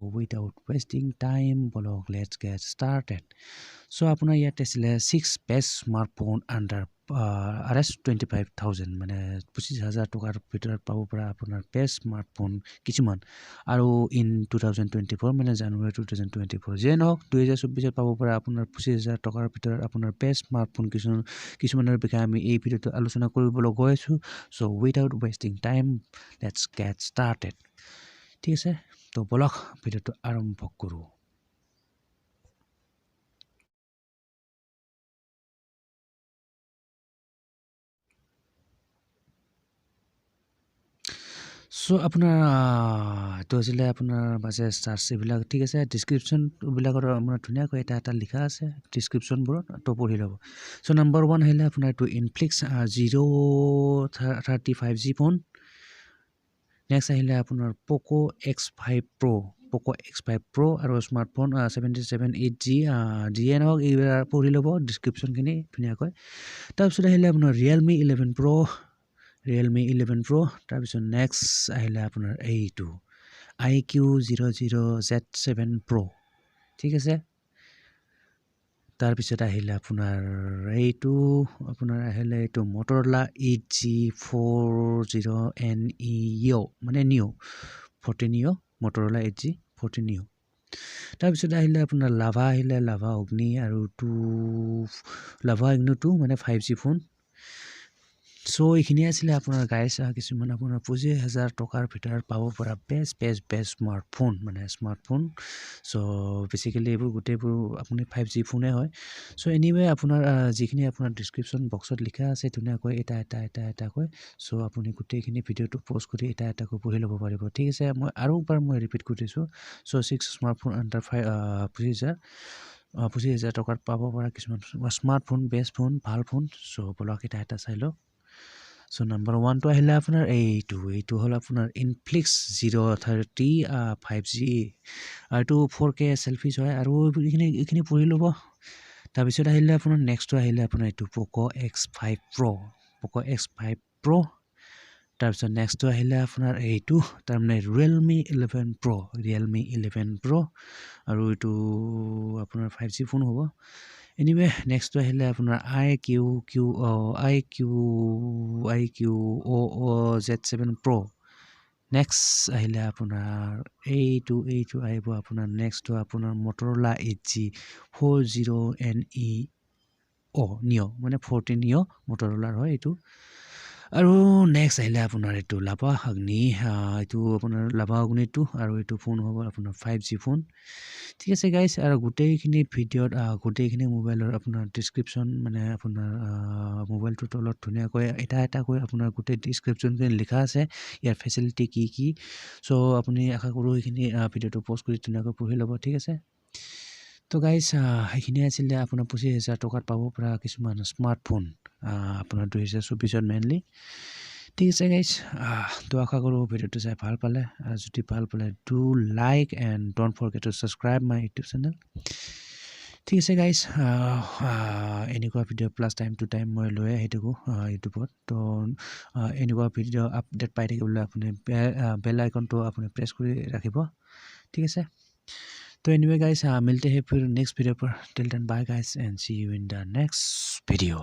Without wasting time বলক let's get started so আপোনাৰ ইয়াত আছিলে six best smartphone under R S twenty five thousand মানে পঁচিছ হাজাৰ টকাৰ ভিতৰত পাব পৰা আপোনাৰ বেষ্ট স্মাৰ্টফোন কিছুমান আৰু in two thousand twenty four মানে January two thousand twenty four যিয়ে নহওক দুহেজাৰ চৌব্বিছত পাব পৰা আপোনাৰ পঁচিছ হাজাৰ টকাৰ ভিতৰত আপোনাৰ বেষ্ট স্মাৰ্টফোন কিছুমান কিছুমানৰ বিষয়ে আমি এই ভিডিঅ'টো আলোচনা কৰিবলৈ গৈ আছোঁ so' without wasting time let's get started ঠিক আছে তো বলক ভিডিঅ'টো আৰম্ভ কৰোঁ। চ' আপোনাৰ এইটো আছিলে আপোনাৰ বাজে চাৰ্চ এইবিলাক ঠিক আছে ডিছক্ৰিপশ্যনবিলাকত আপোনাৰ ধুনীয়াকৈ এটা এটা লিখা আছে ডিছক্ৰিপশ্যনবোৰত তো পঢ়ি ল'ব। চ' নাম্বাৰ ওৱান আহিলে আপোনাৰ এইটো Infinix zero' thirty five G phone next আহিলে আপোনাৰ Poco' X five Pro' Poco' X five pro' আৰু smartphone seventy seven eight G যিয়ে নহওক এইবিলাক পঢ়ি ল'ব ডিছক্ৰিপশ্যনখিনি ধুনীয়াকৈ তাৰপিছত আহিলে আপোনাৰ Realme eleven Pro' Realme eleven Pro' তাৰপিছত নেক্সট আহিলে আপোনাৰ এইটো I Q zero' zero' Z seven Pro' ঠিক আছে তাৰপিছত আহিলে আপোনাৰ এইটো আপোনাৰ আহিলে এইটো Motorola eight G four zero' N E ইঅ' মানে neo' fourteen forty Neo' Motorola edge forty Neo' তাৰপিছত আহিলে আপোনাৰ লাভা আহিলে লাভা অগ্নি আৰু টু লাভা অগ্নি টু মানে ফাইভ জি ফোন চ' এইখিনিয়ে আছিলে আপোনাৰ গাইছ কিছুমান আপোনাৰ পঁচিছ হাজাৰ টকাৰ ভিতৰত পাব পৰা বেষ্ট বেষ্ট বেষ্ট স্মাৰ্টফোন মানে স্মাৰ্টফোন চ' বেচিকেলি এইবোৰ গোটেইবোৰ আপুনি ফাইভ জি ফোনে হয়। চ' এনিৱে আপোনাৰ যিখিনি আপোনাৰ ডিছক্ৰিপশ্যন বক্সত লিখা আছে ধুনীয়াকৈ এটা এটা এটা এটাকৈ। চ' আপুনি গোটেইখিনি ভিডিঅ'টো প'ষ্ট কৰি এটা এটাকৈ পঢ়ি ল'ব পাৰিব। ঠিক আছে মই আৰু এবাৰ মই ৰিপিট কৰি দিছোঁ। So' six smartphone under five পঁচিছ হাজাৰ পঁচিছ হাজাৰ টকাত পাব পৰা কিছুমান স্মাৰ্টফোন বেষ্ট ফোন ভাল ফোন চ' বলক এটা এটা চাই লওক। চ' নাম্বাৰ ওৱানটো আহিলে আপোনাৰ এইটো এইটো হ'ল আপোনাৰ Infinix zero' thirty five G আৰু এইটো ফ'ৰ কে চেলফিজ হয় আৰু এইখিনি এইখিনি পঢ়ি ল'ব। তাৰপিছত আহিলে আপোনাৰ নেক্সটটো আহিলে আপোনাৰ এইটো Poco' X five Pro' Poco' X five Pro' তাৰপিছত নেক্সটটো আহিলে আপোনাৰ এইটো তাৰমানে Realme eleven pro' Realme eleven pro' আৰু এইটো আপোনাৰ ফাইভ জি ফোন হ'ব। এনিৱে নেক্সটটো আহিলে আপোনাৰ I Q Q I Q I Q O' O' Z seven Pro' next আহিলে আপোনাৰ এইটো এইটো আহিব আপোনাৰ নেক্সটটো আপোনাৰ Motorola edge four zero' N E O' Neo' মানে ফ'ৰটিন নিঅ' মটৰলাৰ হয় এইটো। আৰু নেক্সট আহিলে আপোনাৰ এইটো লাভা অগ্নি এইটো আপোনাৰ লাভা অগ্নিটো আৰু এইটো ফোন হ'ব আপোনাৰ ফাইভ জি ফোন ঠিক আছে গাইজ আৰু গোটেইখিনি ভিডিঅ'ত গোটেইখিনি মোবাইলৰ আপোনাৰ ডিছক্ৰিপশ্যন মানে আপোনাৰ মোবাইলটোৰ তলত ধুনীয়াকৈ এটা এটাকৈ আপোনাৰ গোটেই ডিছক্ৰিপশ্যনখিনি লিখা আছে ইয়াৰ ফেচিলিটি কি কি। চ' আপুনি আশা কৰোঁ সেইখিনি ভিডিঅ'টো প'ষ্ট কৰি ধুনীয়াকৈ পঢ়ি ল'ব ঠিক আছে? তো গাইজ সেইখিনিয়ে আছিলে আপোনাৰ পঁচিছ হাজাৰ টকাত পাব পৰা কিছুমান স্মাৰ্টফোন আপোনাৰ দুই হাজাৰ চৌবিছত মেইনলি ঠিক আছে গাইজ তো আশা কৰোঁ ভিডিঅ'টো চাই ভাল পালে। আৰু যদি ভাল পালে do like and don't forget to subscribe my YouTube channel ঠিক আছে গাইজ এনেকুৱা video' plus time to time মই লৈ আহি থাকোঁ ইউটিউবত। তো এনেকুৱা ভিডিঅ' আপডেট পাই থাকিবলৈ আপুনি বেল আইকনটো আপুনি প্ৰেছ কৰি ৰাখিব। ঠিক আছে? তো এনিৱে গাইজ মিলতে সেই নেক্সট ভিডিঅ'ৰ পৰা। Till then bye guys and see you in the next video'